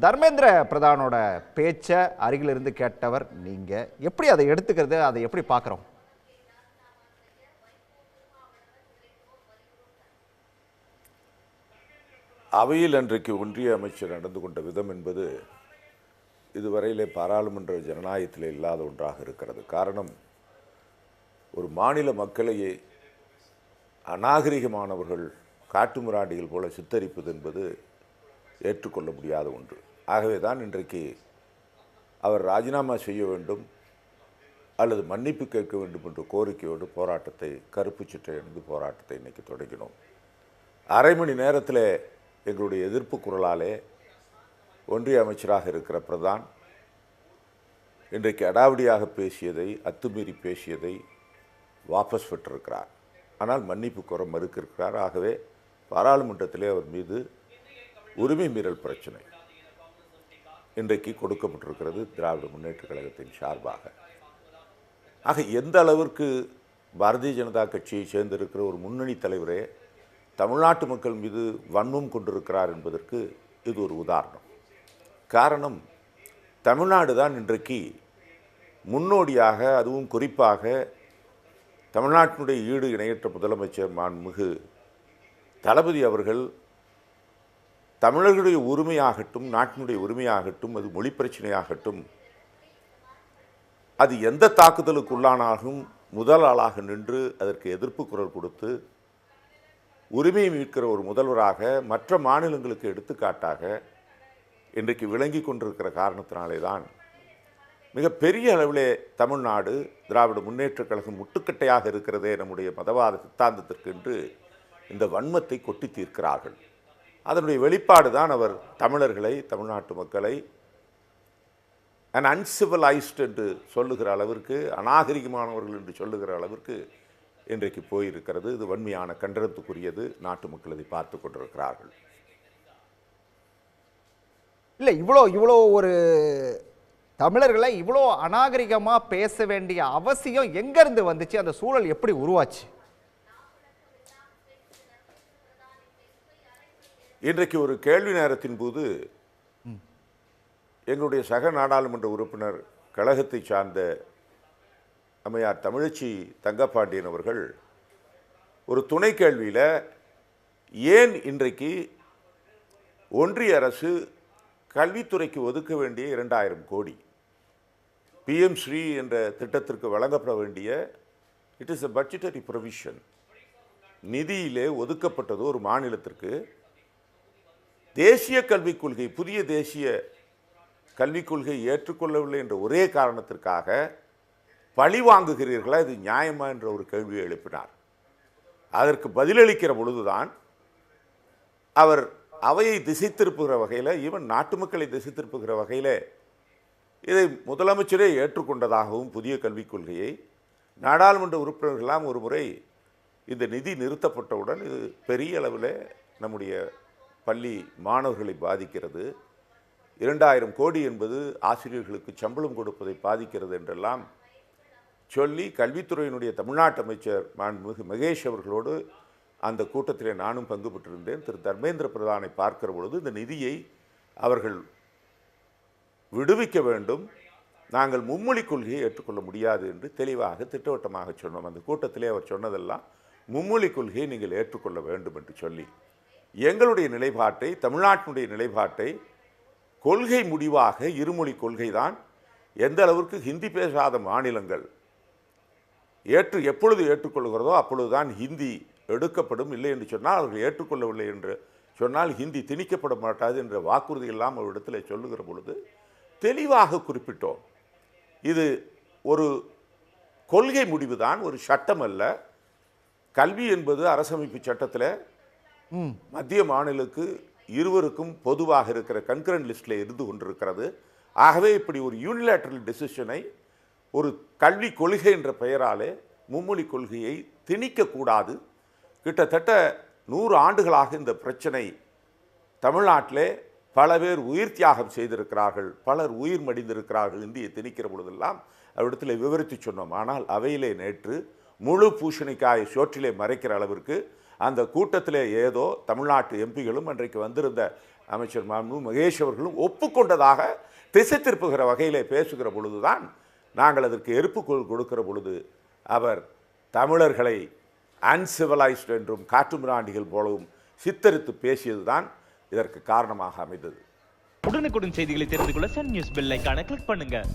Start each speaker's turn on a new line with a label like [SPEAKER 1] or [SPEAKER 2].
[SPEAKER 1] தர்மேந்திர பிரதானோட பேச்சை அருகிலிருந்து கேட்டவர் நீங்கள் எப்படி அதை எடுத்துக்கிறது? அதை எப்படி பார்க்குறோம்?
[SPEAKER 2] அவையில் அன்றைக்கு ஒன்றிய அமைச்சர் நடந்து கொண்ட விதம் என்பது இதுவரையிலே பாராளுமன்ற ஜனநாயகத்தில் இல்லாத ஒன்றாக இருக்கிறது. காரணம் ஒரு மாநில மக்களையே அநாகரிகமானவர்கள் காட்டுமிராண்டிகள் போல சித்தரிப்பது என்பது ஏற்றுக்கொள்ள முடியாத ஒன்று. ஆகவே தான் இன்றைக்கு அவர் ராஜினாமா செய்ய வேண்டும் அல்லது மன்னிப்பு கேட்க வேண்டும் என்ற கோரிக்கையோடு போராட்டத்தை கருப்பு சிட்டை அணிந்து போராட்டத்தை இன்றைக்கி தொடங்கினோம். அரை மணி நேரத்தில் எங்களுடைய எதிர்ப்பு குரலாலே ஒன்றிய அமைச்சராக இருக்கிற பிரதான் இன்றைக்கு அடாவடியாக பேசியதை அத்துமீறி பேசியதை வாபஸ் பெற்றிருக்கிறார். ஆனால் மன்னிப்பு கோர மறுக்கிருக்கிறார் ஆகவே பாராளுமன்றத்திலே அவர் மீது உரிமை மீறல் பிரச்சனை இன்றைக்கு கொடுக்கப்பட்டிருக்கிறது திராவிட முன்னேற்றக் கழகத்தின் சார்பாக. ஆக எந்த அளவிற்கு பாரதிய ஜனதா கட்சியை சேர்ந்திருக்கிற ஒரு முன்னணி தலைவரே தமிழ்நாட்டு மக்கள் மீது வன்மம் கொண்டிருக்கிறார் என்பதற்கு இது ஒரு உதாரணம். காரணம் தமிழ்நாடு தான் இன்றைக்கு முன்னோடியாக அதுவும் குறிப்பாக தமிழ்நாட்டினுடைய ஈடு இணையற்ற முதலமைச்சர் மாண்புமிகு தளபதி அவர்கள் தமிழர்களுடைய உரிமையாகட்டும் நாட்டினுடைய உரிமையாகட்டும் அது மொழி பிரச்சனையாகட்டும் அது எந்த தாக்குதலுக்குள்ளானாலும் முதல் ஆளாக நின்று அதற்கு எதிர்ப்பு குரல் கொடுத்து உரிமையை மீட்கிற ஒரு முதல்வராக மற்ற மாநிலங்களுக்கு எடுத்துக்காட்டாக இன்றைக்கு விளங்கி கொண்டிருக்கிற காரணத்தினாலே தான் மிக பெரிய அளவிலே தமிழ்நாடு திராவிட முன்னேற்றக் கழகம் முட்டுக்கட்டையாக இருக்கிறதே நம்முடைய மதவாத சித்தாந்தத்திற்கு என்று இந்த வன்மத்தை கொட்டி தீர்க்கிறார்கள். அதனுடைய வெளிப்பாடு தான் அவர் தமிழர்களை தமிழ்நாட்டு மக்களை அண்ட் அன்சிவிலைஸ்ட் என்று சொல்லுகிற அளவிற்கு அநாகரிகமானவர்கள் என்று சொல்லுகிற அளவிற்கு இன்றைக்கு போயிருக்கிறது. இது வன்மையான கண்டனத்துக்குரியது. நாட்டு மக்கள் இதை பார்த்து கொண்டிருக்கிறார்கள்.
[SPEAKER 1] இல்லை இவ்வளோ இவ்வளோ ஒரு தமிழர்களை இவ்வளோ அநாகரிகமாக பேச வேண்டிய அவசியம் எங்கேருந்து வந்துச்சு? அந்த சூழல் எப்படி உருவாச்சு?
[SPEAKER 2] இன்றைக்கு ஒரு கேள்வி நேரத்தின் போது எங்களுடைய சக நாடாளுமன்ற உறுப்பினர் கழகத்தை சார்ந்த அம்மையார் தமிழச்சி தங்கப்பாண்டியன் அவர்கள் ஒரு துணை கேள்வியில் ஏன் இன்றைக்கு ஒன்றிய அரசு கல்வித்துறைக்கு ஒதுக்க வேண்டிய இரண்டாயிரம் கோடி? பிஎம் ஸ்ரீ என்ற திட்டத்திற்கு வழங்கப்பட வேண்டிய it is a budgetary provision நிதியிலே ஒதுக்கப்பட்டது ஒரு மாநிலத்திற்கு. தேசிய கல்விக் கொள்கை புதிய தேசிய கல்விக் கொள்கை ஏற்றுக்கொள்ளவில்லை என்ற ஒரே காரணத்திற்காக பழி வாங்குகிறீர்களா இது நியாயமா என்ற ஒரு கேள்வியை எழுப்பினார். அதற்கு பதிலளிக்கிற பொழுதுதான் அவர் அவையை திசை திருப்புகிற வகையில் ஈவன் நாட்டு மக்களை திசை திருப்புகிற வகையில் இதை முதலமைச்சரே ஏற்றுக்கொண்டதாகவும் புதிய கல்விக் கொள்கையை நாடாளுமன்ற உறுப்பினர்களெல்லாம் ஒரு முறை இந்த நிதி நிறுத்தப்பட்டவுடன் இது பெரிய அளவில் நம்முடைய பள்ளி மாணவர்களை பாதிக்கிறது. இரண்டாயிரம் கோடி என்பது ஆசிரியர்களுக்கு சம்பளம் கொடுப்பதை பாதிக்கிறது என்றெல்லாம் சொல்லி கல்வித்துறையினுடைய தமிழ்நாட்டு அமைச்சர் மாண்புமிகு மகேஷ் அவர்களோடு அந்த கூட்டத்திலே நானும் பங்கு பெற்றிருந்தேன். திரு. தர்மேந்திர பிரதானை பார்க்கிற பொழுது இந்த நிதியை அவர்கள் விடுவிக்க வேண்டும். நாங்கள் மும்மொழி கொள்கையை ஏற்றுக்கொள்ள முடியாது என்று தெளிவாக திட்டவட்டமாக சொன்னோம். அந்த கூட்டத்திலே அவர் சொன்னதெல்லாம் மும்மொழி கொள்கையை நீங்கள் ஏற்றுக்கொள்ள வேண்டும் என்று சொல்லி எங்களுடைய நிலைப்பாட்டை தமிழ்நாட்டினுடைய நிலைப்பாட்டை கொள்கை முடிவாக இருமொழி கொள்கை தான் எந்த அளவிற்கு ஹிந்தி பேசாத மாநிலங்கள் ஏற்று எப்பொழுது ஏற்றுக்கொள்கிறதோ அப்பொழுதுதான் ஹிந்தி எடுக்கப்படும். இல்லை என்று சொன்னால் அவர்கள் ஏற்றுக்கொள்ளவில்லை என்று சொன்னால் ஹிந்தி திணிக்கப்பட மாட்டாது என்ற வாக்குறுதி எல்லாம் ஒரு இடத்துல சொல்லுகிற பொழுது தெளிவாக குறிப்பிட்டோம். இது ஒரு கொள்கை முடிவுதான் ஒரு சட்டம் அல்ல கல்வி என்பது அரசமைப்பு சட்டத்தில் மத்திய மாநிலுக்கு இருவருக்கும் பொதுவாக இருக்கிற கன்கரண்ட் லிஸ்டில் இருந்து கொண்டிருக்கிறது. ஆகவே இப்படி ஒரு யூனிலேட்ரல் டெசிஷனை ஒரு கல்வி கொள்கை என்ற பெயராலே மும்மொழி கொள்கையை திணிக்கக்கூடாது கிட்டத்தட்ட நூறு ஆண்டுகளாக இந்த பிரச்சனை தமிழ்நாட்டிலே பல பேர் உயிர் தியாகம் செய்திருக்கிறார்கள் பலர் உயிர் மடிந்திருக்கிறார்கள் இந்தியை திணிக்கிற பொழுதெல்லாம் அவ்விடத்தில் விவரித்து சொன்னோம். ஆனால் அவையிலே நேற்று முழு பூஷணிக்காயை சோற்றிலே மறைக்கிற அளவிற்கு அந்த கூட்டத்திலே ஏதோ தமிழ்நாட்டு எம்பிகளும் அன்றைக்கு வந்திருந்த அமைச்சர் மாமு மகேஷ் அவர்களும் ஒப்புக்கொண்டதாக திசை திருப்புகிற வகையிலே பேசுகிற பொழுதுதான் நாங்கள் அதற்கு எருப்புக்கோள் கொடுக்கிற பொழுது அவர் தமிழர்களை அன்சிவலைஸ்ட் என்றும் காட்டுமிராண்டிகள் போலவும் சித்தரித்து பேசியதுதான் இதற்கு காரணமாக அமைந்தது.
[SPEAKER 3] உடனுக்குடன் செய்திகளை தெரிந்து கொள்ள சன் நியூஸ் பெல் ஐகானை கிளிக் பண்ணுங்கள்